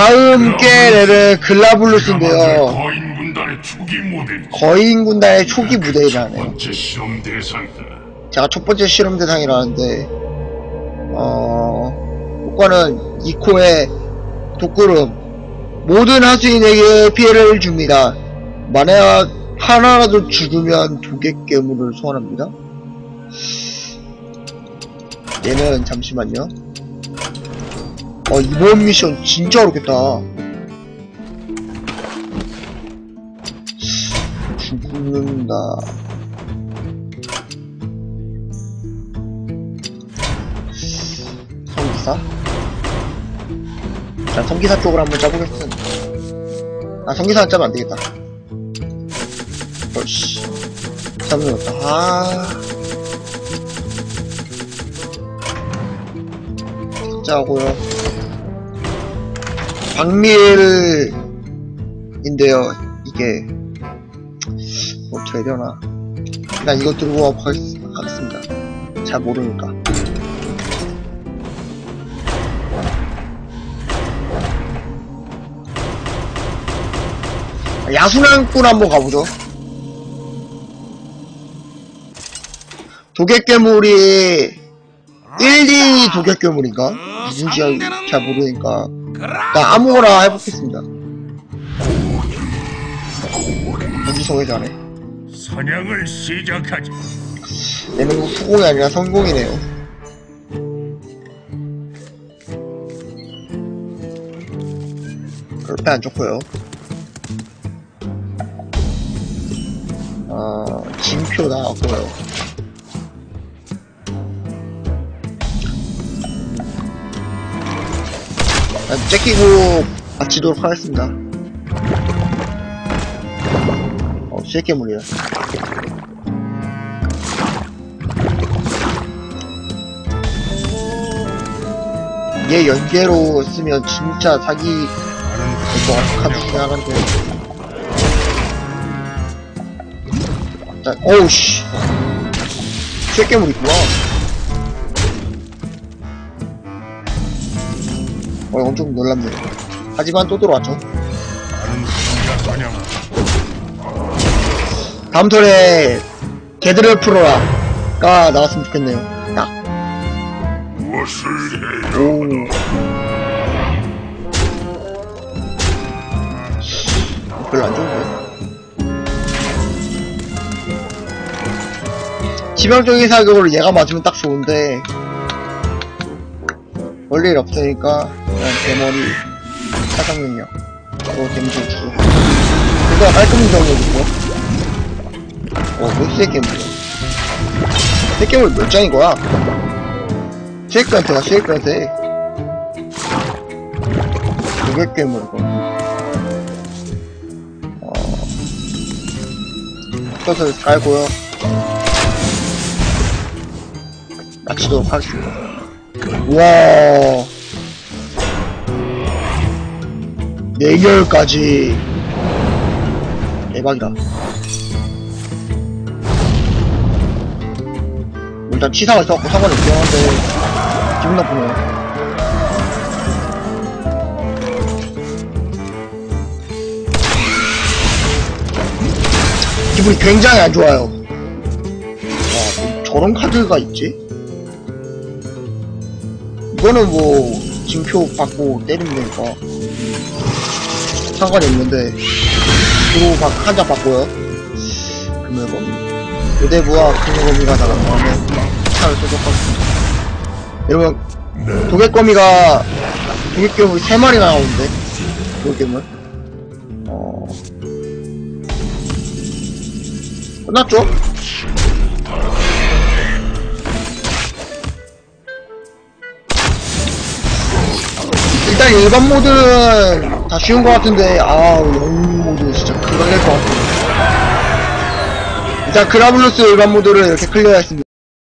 다음 게레는 글라블루스인데요. 거인 군단의 초기 모델. 거인 군단의 초기 무대라네요. 번째 실험 대상이다. 제가 첫 번째 실험 대상이라는데, 어, 효과는 이코의 독구름. 모든 하수인에게 피해를 줍니다. 만약 하나라도 죽으면 도개 괴물을 소환합니다. 얘는 잠시만요. 어, 이번 미션 진짜 어렵겠다. 죽는다. 성기사? 자, 성기사 쪽으로 한번 짜보겠습니다. 아, 성기사 짜면 안 되겠다. 어씨. 없다. 아. 짜고요. 박밀인데요. 이게 어떻게 되나? 일단 이거 들고 가겠- 가겠습니다. 잘 모르니까. 야순왕꾼 한번 가보죠. 도객괴물이 1, 2 도객괴물인가? 무슨 지역 잘 모르니까 일단 아무거나 해보겠습니다. 무기성의 자네. 사냥을 시작하지. 얘는 후공이 아니라 성공이네요. 그렇게 안 좋고요. 어, 진표 나왔고요. 자, 째끼고 마치도록 하겠습니다. 어, 쇠괴물이야. 얘 연계로 쓰면 진짜 사기 될것 같은 카드긴 하는데 자, 어우씨 쇠괴물 있구나 어 엄청 놀랍네 하지만 또 들어왔죠. 다음 턴에 개들을 풀어라가 나왔으면 좋겠네요 딱 오. 별로 안 좋은데. 치명적인 사격으로 얘가 맞으면 딱 좋은데 원래 일 없으니까 그냥 대머리 사상 능력 그거 데미지 주고 그거 깔끔 정도고. 어, 뭐 새끼물이야 새끼물 몇 장인 거야? 쉐이크한테 가 쉐이크한테. 고객괴물 이거 어. 컷을 깔고요. 마치도록 하겠습니다. 우 와 4결까지 대박이다 일단 치사가 있어갖고 상관이 없긴 한데 기분 나쁘네. 기분이 굉장히 안 좋아요. 와, 뭐 저런 카드가 있지? 이거는 뭐, 징표 받고 때리면 되니까. 상관이 없는데. 그리고 한장 받고요. 금일검. 요대부와 금일검이가 나간 다음에 차를 쏘도록하겠습니다 여러분, 도개거미가, 도개괴물이 3마리나 나오는데? 도개괴물? 어. 끝났죠? 일단 일반 모드는 다 쉬운 것 같은데, 아, 영웅 모드 진짜 금방 낼것 같아요. 일단 그라블루스 일반 모드를 이렇게 클리어했습니다.